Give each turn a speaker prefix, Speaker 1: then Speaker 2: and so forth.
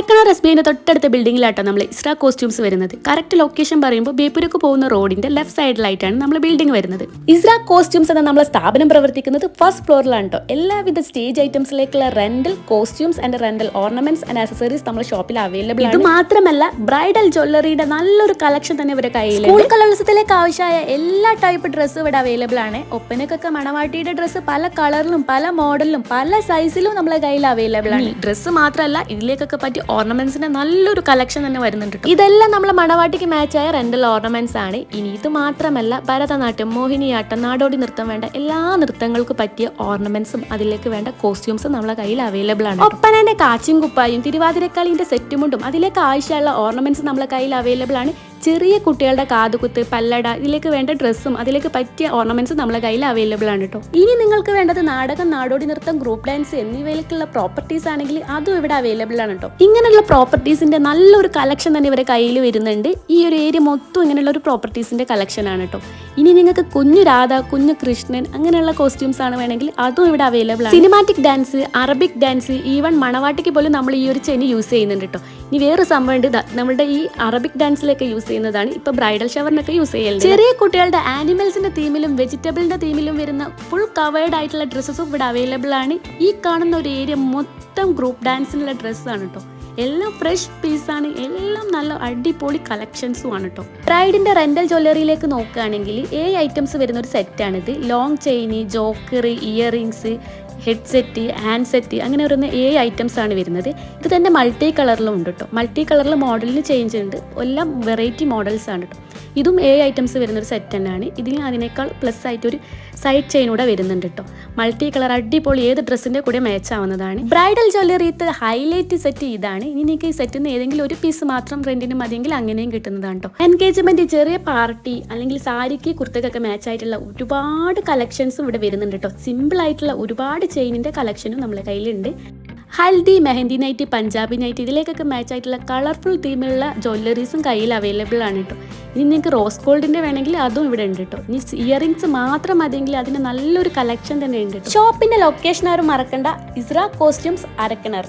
Speaker 1: അരക്കണ റസ്ബിയുടെ തൊട്ടടുത്ത ബിൽഡിങ്ങിലാട്ടോ നമ്മൾ ഇസ്രാ കോസ്റ്റ്യൂംസ് വരുന്നത്. കറക്റ്റ് ലൊക്കേഷൻ പറയുമ്പോൾ ബേപ്പൂരക്ക് പോകുന്ന റോഡിന്റെ ലെഫ്റ്റ് സൈഡിലായിട്ടാണ് നമ്മൾ ബിൽഡിംഗ് വരുന്നത്. ഇസ്രാ കോസ്റ്റ്യൂംസ് എന്ന നമ്മളെ സ്ഥാപനം പ്രവർത്തിക്കുന്നത് ഫസ്റ്റ് ഫ്ലോറിലാണ് കേട്ടോ എല്ലാവിധ stage ഐറ്റംസിലേക്കുള്ള rental costumes and rental ornaments and accessories നമ്മുടെ ഷോപ്പിൽ അവൈലബിൾ ആണ്. ഇത് മാത്രമല്ല ബ്രൈഡൽ ജ്വല്ലറിയുടെ നല്ലൊരു കളക്ഷൻ തന്നെ ഇവരുടെ കയ്യിൽ സ്കൂൾ കലോത്സവത്തിലേക്ക് ആവശ്യമായ എല്ലാ ടൈപ്പ് ഡ്രസ്സ് ഇവിടെ അവൈലബിൾ ആണ്. ഒപ്പനക്കൊക്കെ മണവാട്ടിയുടെ ഡ്രസ്സ് പല കളറിലും പല മോഡലിലും പല സൈസിലും നമ്മളെ കയ്യിൽ അവൈലബിൾ ആണ്. ഡ്രസ്സ് മാത്രമല്ല ഇതിലേക്കൊക്കെ പറ്റിയ ഓർണമെന്റ്സിന്റെ നല്ലൊരു കളക്ഷൻ തന്നെ വരുന്നുണ്ട്. ഇതെല്ലാം നമ്മളെ മണവാട്ടിക്ക് മാച്ചായ റെന്റൽ ഓർണമെന്റ്സ് ആണ്. ഇനി ഇത് മാത്രമല്ല ഭരതനാട്യം മോഹിനിയാട്ടം നാടോടി നൃത്തം വേണ്ട എല്ലാ നൃത്തങ്ങൾക്കും പറ്റിയ ഓർണമെന്റ്സും അതിലേക്ക് വേണ്ട കോസ്റ്റ്യൂംസും നമ്മളെ കയ്യിൽ അവൈലബിൾ ആണ് ഒപ്പനന്റെ കാച്ചും കുപ്പായും തിരുവാതിരക്കളിന്റെ സെറ്റുമുണ്ടും അതിലേക്ക് ആവശ്യമുള്ള ഓർണമെന്റ്സ് നമ്മളെ കയ്യിൽ അവൈലബിൾ ആണ്. ചെറിയ കുട്ടികളുടെ കാതുകുത്ത് പല്ലട ഇതിലേക്ക് വേണ്ട ഡ്രസ്സും അതിലേക്ക് പറ്റിയ ഓർണമെന്റ്സും നമ്മളെ കയ്യിൽ അവൈലബിൾ ആണ് കേട്ടോ ഇനി നിങ്ങൾക്ക് വേണ്ടത് നാടകം നാടോടി നൃത്തം ഗ്രൂപ്പ് ഡാൻസ് എന്നിവയിലേക്കുള്ള പ്രോപ്പർട്ടീസ് ആണെങ്കിൽ അതും ഇവിടെ അവൈലബിൾ ആണ് കേട്ടോ ഇങ്ങനെയുള്ള പ്രോപ്പർട്ടീസിന്റെ നല്ലൊരു കളക്ഷൻ തന്നെ ഇവരെ കയ്യിൽ വരുന്നുണ്ട്. ഈ ഒരു ഏരിയ മൊത്തം ഇങ്ങനെയുള്ള ഒരു പ്രോപ്പർട്ടീസിന്റെ കളക്ഷൻ ആണ് കേട്ടോ ഇനി നിങ്ങൾക്ക് കുഞ്ഞു രാധ കുഞ്ഞു കൃഷ്ണൻ അങ്ങനെയുള്ള കോസ്റ്റ്യൂംസ് ആണ് വേണമെങ്കിൽ അതും ഇവിടെ അവൈലബിൾ ആണ്. Cinematic dance Arabic dance even മണവാട്ടിക്ക് പോലും നമ്മൾ ഈ ഒരു ചെയിൻ യൂസ് ചെയ്യുന്നുണ്ട് കേട്ടോ ഇനി വേറെ സംഭവം ഉണ്ട്. ദാ നമ്മുടെ ഈ അറബിക് ഡാൻസിലൊക്കെ യൂസ് ചെയ്യുന്നതാണ് ഇപ്പൊ ബ്രൈഡൽ ഷവറിനൊക്കെ യൂസ് ചെയ്യുന്നത് ചെറിയ കുട്ടികളുടെ ആനിമൽസിന്റെ തീമിലും വെജിറ്റബിളിന്റെ തീമിലും വരുന്ന ഫുൾ കവേർഡ് ആയിട്ടുള്ള ഡ്രസ്സസും ഇവിടെ അവൈലബിൾ ആണ്. ഈ കാണുന്ന ഒരു ഏരിയ മൊത്തം ഗ്രൂപ്പ് ഡാൻസിനുള്ള ഡ്രസ്സാണ് കേട്ടോ എല്ലാം ഫ്രഷ് പീസാണ് എല്ലാം നല്ല അടിപൊളി കളക്ഷൻസും ആണ് കേട്ടോ ബ്രൈഡിന്റെ റെന്റൽ ജ്വല്ലറിയിലേക്ക് നോക്കുകയാണെങ്കിൽ ഏഴ് ഐറ്റംസ് വരുന്ന ഒരു സെറ്റാണിത് long chain joker earrings headset hand set അങ്ങനെ വരുന്ന ഏഴ് ഐറ്റംസ് ആണ് വരുന്നത്. ഇത് തന്നെ മൾട്ടി കളറിലും ഉണ്ട് കേട്ടോ മൾട്ടി കളറിൽ മോഡലിന് ചേഞ്ച് ഉണ്ട്. എല്ലാം വെറൈറ്റി മോഡൽസ് ആണ് കേട്ടോ ഇതും ഏഴ് ഐറ്റംസ് വരുന്നൊരു സെറ്റ് തന്നെയാണ്. ഇതിൽ അതിനേക്കാൾ പ്ലസ് ആയിട്ട് ഒരു സൈഡ് ചെയിൻ കൂടെ വരുന്നുണ്ട് കേട്ടോ മൾട്ടി കളർ അടിപൊളി ഏത് ഡ്രസ്സിന്റെ കൂടെ മാച്ച് ആവുന്നതാണ്. ബ്രൈഡൽ ജ്വല്ലറിയത്ത് ഹൈലൈറ്റ് സെറ്റ് ഇതാണ്. ഇനി നിങ്ങൾക്ക് ഈ സെറ്റിൽ നിന്ന് ഏതെങ്കിലും ഒരു പീസ് മാത്രം റെന്റിന് മതിയെങ്കിൽ അങ്ങനെയും കിട്ടുന്നതാണ് കേട്ടോ എൻഗേജ്മെന്റ് ചെറിയ പാർട്ടി അല്ലെങ്കിൽ സാരിക്ക് കുർത്തക്കൊക്കെ മാച്ച് ആയിട്ടുള്ള ഒരുപാട് കളക്ഷൻസും ഇവിടെ വരുന്നുണ്ട് കേട്ടോ സിമ്പിൾ ആയിട്ടുള്ള ഒരുപാട് ചെയിനിന്റെ കളക്ഷനും നമ്മളെ കയ്യിലുണ്ട്. ഹൽദി മെഹന്തി നൈറ്റ് പഞ്ചാബി നൈറ്റ് ഇതിലേക്കൊക്കെ മാച്ച് ആയിട്ടുള്ള കളർഫുൾ തീമിലുള്ള ജ്വല്ലറീസും കയ്യിൽ അവൈലബിൾ ആണ് കേട്ടോ ഇനി നിങ്ങൾക്ക് റോസ് ഗോൾഡിന്റെ വേണമെങ്കിൽ അതും ഇവിടെ ഉണ്ട് കേട്ടോ ഇനി ഇയറിങ്സ് മാത്രം മതിയെങ്കിൽ അതിന് നല്ലൊരു കളക്ഷൻ തന്നെ ഉണ്ട് ഷോപ്പിന്റെ ലൊക്കേഷൻ ആരും മറക്കണ്ട. ഇസ്ര കോസ്റ്റ്യൂംസ് അരക്കിണർ